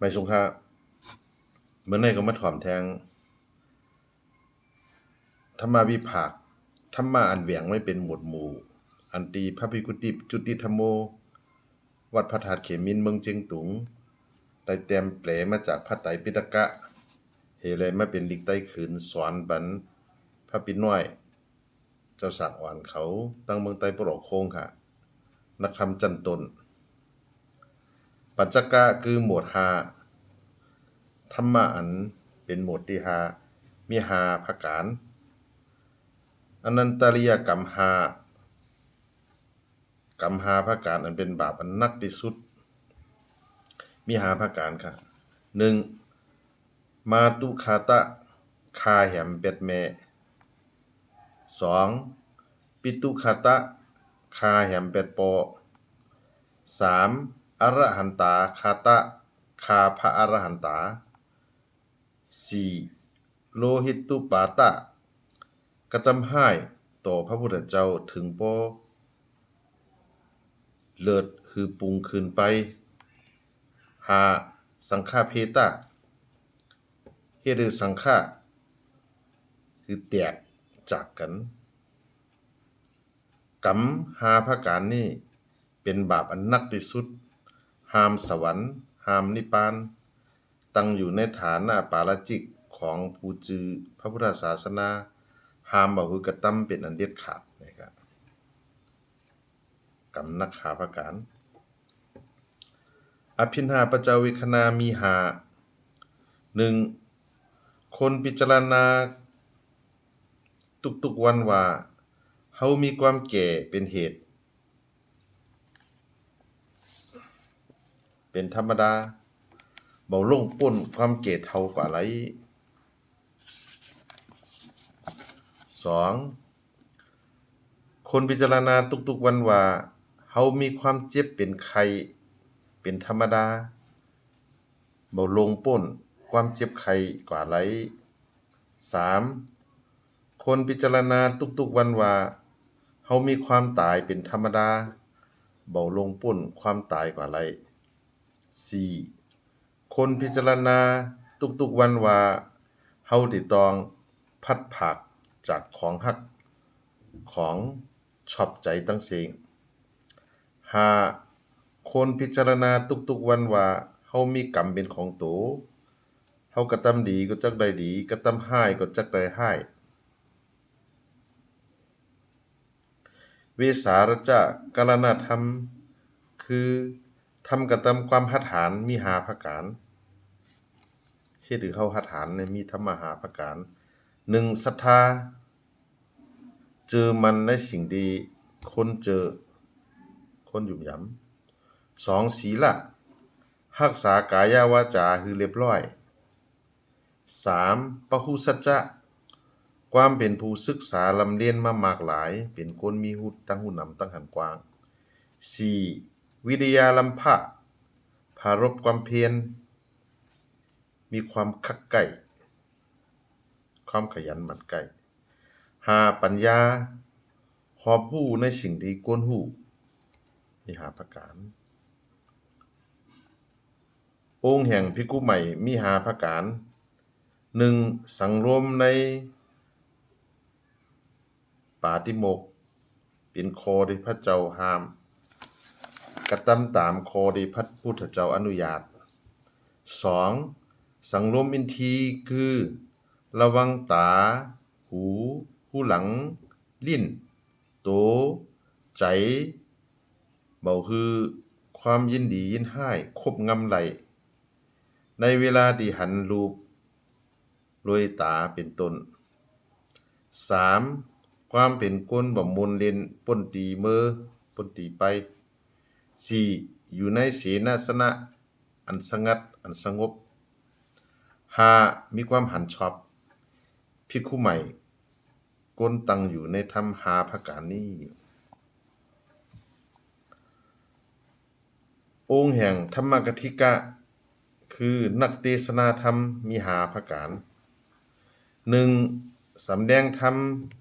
ไม่สงค่าเมื่อไหร่ก็มาถ่อมแทงธรรมาวิภาคธรรมาอันแหวงไม่เป็นหมวดหมู่ อันตีพระภิกุติจุติธรรมโม วัดพระธาตุเขมินเมืองเจียงตุง ได้เต็มแปลมาจากพระไตรปิฎกะ เฮเลยมาเป็นลิกใต้ขืนสอนบันพระปิดน้อย เจ้าสักอ่อนเขา ตั้งเมืองไต้ปรอกโคงค่ะ นักคำจันตน ปัจจกะคือหมวดหาธรรมะอันเป็นหมวดที่หามีหาประการอนันตริยกรรมหากรรมหาประการอันเป็นบาปอันนักที่สุด มีหาประการค่ะหนึ่งมาตุคาตะคาแหมเป็ดแม่สองปิตุคาตะคาแหมเป็ดปอสาม อรหันตาคาตะคาพระอรหันตาสี่โลหิตตุปาตะ กระทำให้ต่อพระพุทธเจ้าถึงบ่เลิศคือปรุงคืนไป หาสังฆาเพตะเฮ็ดให้สังฆาคือแตกจากกันกรรมหาประการนี้เป็นบาปอันนักที่สุด หามสวรรค์ หามนิพพาน ตั้งอยู่ในฐานะปาราจิกของผู้จือพระพุทธศาสนา หามบ่คือกระทำเป็นอันเด็ดขาดนะครับกรรมนักหาประการอภินหาปัจจาวิคณามีหาหนึ่งคนพิจารณา ทุกๆวันว่าเฮามีความแก่เป็นเหตุ เป็นธรรมดาเบาลงปุ้นความเก่เท่ากว่าไรสองคนพิจารณาทุกๆวันว่าเฮามีความเจ็บเป็นไข้เป็นธรรมดาเบาลงป้นความเจ็บไข้กว่าไรสามคนพิจารณาทุกๆวันว่าเฮามีความตายเป็นธรรมดาเบาลงป้นความตายกว่าไร สี่คนพิจารณาทุกๆวันว่าเฮาติตองพัดผักจากของฮัก ของชอบใจตั้งเสงห้าคนพิจารณาทุกๆวันว่าเฮามีกรรมเป็นของโตวเฮากระทำดีก็จักได้ดีกระทำร้ายก็จักได้ร้ายเวสาระจะกรณธรรม คือ ทำกระทำความหัดหารมีหาประการเฮ็ดให้เฮาหัดหารเนี่ยมีธรรมหาประการหนึ่งศรัทธา เจอมันในสิ่งดี คนเจอ คนหยุ่มหยำสองศีละรักษากายาวาจาคือเรียบร้อยสามปหุสัจจะ ความเป็นผู้ศึกษาลำเลียนมามากหลาย เป็นคนมีหุดตั้งหูนำตั้งหันกว้าง 4. วิทยาลัมภะภารบความเพียร มีความคักไก่ ความขยันหมั่นไก่ 5. ปัญญาหอบหู้ในสิ่งที่ควรหู้มีหาประการองค์แห่งภิกุใหม่มีหาประการ 1. สังรวมในปาติโมก เป็นคอที่พระเจ้าห้าม กระทำตามคอที่พระพุทธเจ้าอนุญาต 2. สังรวมอินทรีย์คือ ระวังตา หู หูหลัง ลิ้นโตใจ เบาคือความยินดียินห้ายคบงำไหล ในเวลาที่หันรูปโดยตาเป็นต้น 3. ความเป็นคนบ่มนเล่นป้นตีมือป้นตีไป 4. อยู่ในเสนาสนะ อันสงัด อันสงบ 5. มีความหันชอบภิกขุใหม่ก้นตังอยู่ในธรรมหาประการนี้ องค์แห่งธรรมกทิกะ คือนักเทศนาธรรมมีหาประการหนึ่งสำแดงธรรม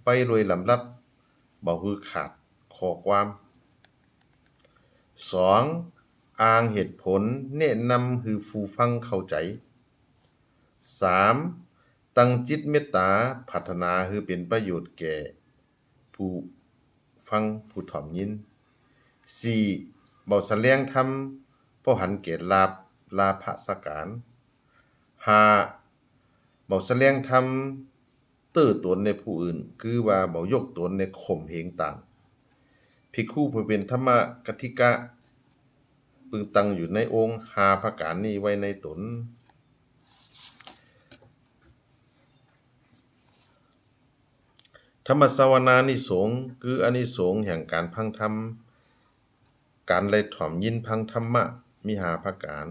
ไปโดยลำดับบ่คือขาดขอความ สองอ้างเหตุผลแนะนำให้ผู้ฟังเข้าใจ 3. ตั้งจิตเมตตาพัฒนาให้เป็นประโยชน์แก่ ผู้ฟังผู้ถ่อมยิน 4. เว้าแสลงธรรมพอหันแก่ลาภลาภสการ 5. เว้าแสลงธรรมตื้อตนในผู้อื่น คือว่าบ่ยกตนในข่มเหงต่าง ภิกขุผู้เป็นธรรมกถิกะพึงตั้งอยู่ในองค์5ประการนี้ไว้ในตนธรรมสวนานิสงคืออนิสงส์แห่งการฟังธรรม การไล่ถ่อมยินฟังธรรมะ มีหาประการ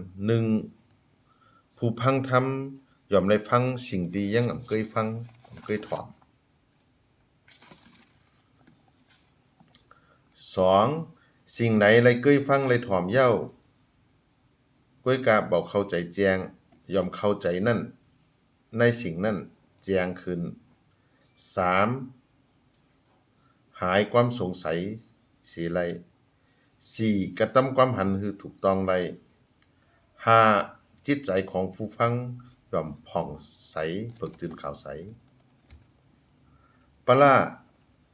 1. ผู้ฟังธรรมยอมได้ฟังสิ่งที่ยังบ่เคยฟังบ่เคยถ่อม 2. สิ่งใดไลเคยฟังไลถ่อมเย้าก้วยกาเว้าเข้าใจแจ้งยอมเข้าใจนั้นในสิ่งนั้นแจ้งขึ้น 3. หายความสงสัยสิไล 4. กระทำความหันให้ถูกต้องได้ 5. จิตใจของผู้ฟังยอมผ่องใสเบิกตื่นขาวใสปละ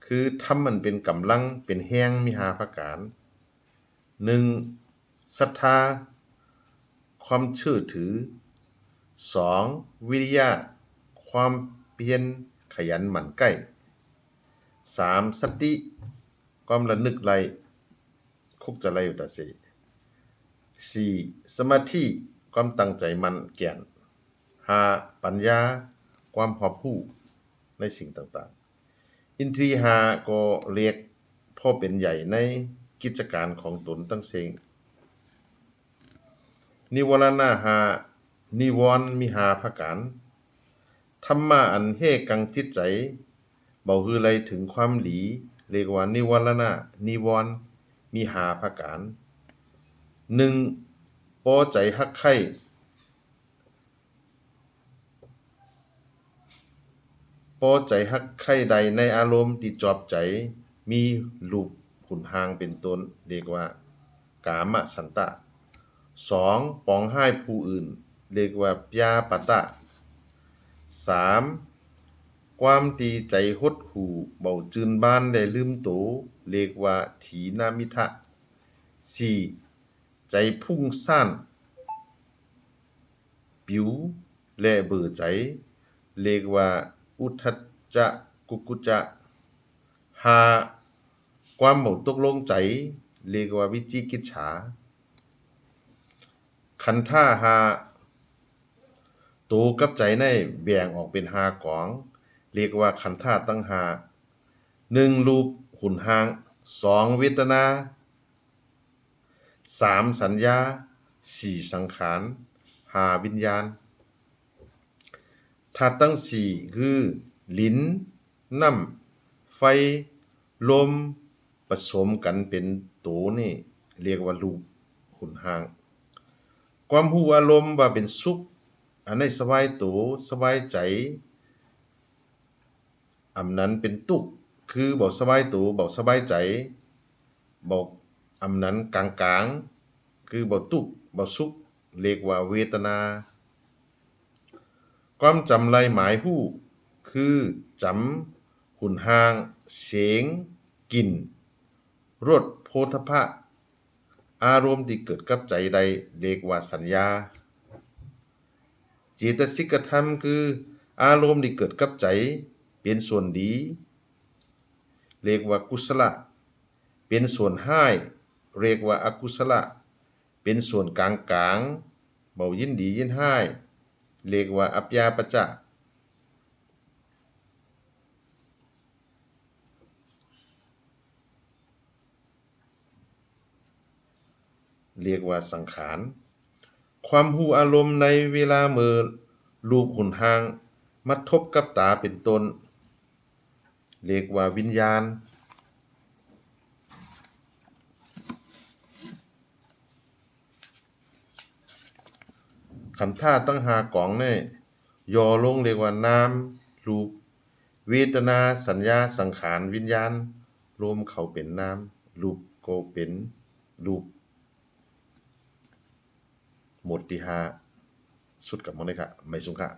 คือธรรมมันเป็นกำลังเป็นแรงมีหาประการ 1. ศรัทธา ความเชื่อถือ 2. วิริยะ ความเพียรขยันหมั่นใกล้ 3. สติ ความระลึกไลคุกจะไลอยู่ตะเส 4. สมาธิความตั้งใจมันแก่น 5. ปัญญา ความรอบรู้ในสิ่งต่างๆ อินทรีหาก็เรียกพ่อเป็นใหญ่ในกิจการของตนทั้งเสิ้นนิวรณะห้านิวรมีห้าประการธรรมะอันเฮกังจิตใจเว้าคือไลถึงความหลี เรียกว่านิวรณะนิวรณ์มีห้าระการ 1. พอใจรักใคร่ พ อใจรักใคร่ใดในอารมณ์ที่ชอบใจ มีรูปขุนหางเป็นต้นเรียกว่า กามฉันทะ 2. ปองร้ผู้อื่น เรียกว่าพยาปาทะ 3. ความที่ใจหดหูเว้าจืนบ้านและลืมโตเรียกว่าถีนามิทะ 4. ใจพุ่งซ่านปิวและเบ้อใจ เรียกว่า อุทธัจจะกุกุจจะ 5. ความบ่ตกลงใจเรียกว่าวิจิกิจฉา ขันธะห้าโตกับใจในแบ่งออกเป็นหากอง เรียกว่าขันธะตั้งห้า 1. รูปขุนหาง 2. เวทนา 3. สัญญา 4. สังขาร 5. วิญญาณ ธาตุทั้งสี่คือดินน้ำไฟ ลม ผสมกันเป็นโตนี่ เรียกว่ารูปขุนหาง ความรู้อารมณ์ว่าเป็นสุข อันใดสบายโตสบายใจอันนั้นเป็นทุกคือบ่สบายโตบ่สบายใจบ่อันนั้นกลางๆ คือบ่ทุกข์บ่สุขเรียกว่าเวทนา ความจำหลายหมายรู้ คือจำขุนหาง เสียงกลิ่นรสโผฏฐัพะ อารมณ์ที่เกิดกับใจใดเรียกว่าสัญญาเจตสิกธรรมคือ อารมณ์ที่เกิดกับใจ เป็นส่วนดี เรียกว่ากุศลเป็นส่วนร้เรียกว่าอกุศลเป็นส่วนกลางๆบ่ยินดียินร้ เรียกว่าอัพยาปชะเรียกว่าสังขาร ความรู้อารมณ์ในเวลาเมื่อรูปขุนหางมาทบกับตาเป็นต้น เรียกว่าวิญญาณ ขันท่าตั้งหากองเนี่ย่อลงเรียกว่านามรูป เวทนาสัญญาสังขารวิญญาณ รวมเข้าเป็นนามรูปก็เป็นรูป หมดที่ห้าสุดกับมองได้ค่ะไม่สุงค่ะ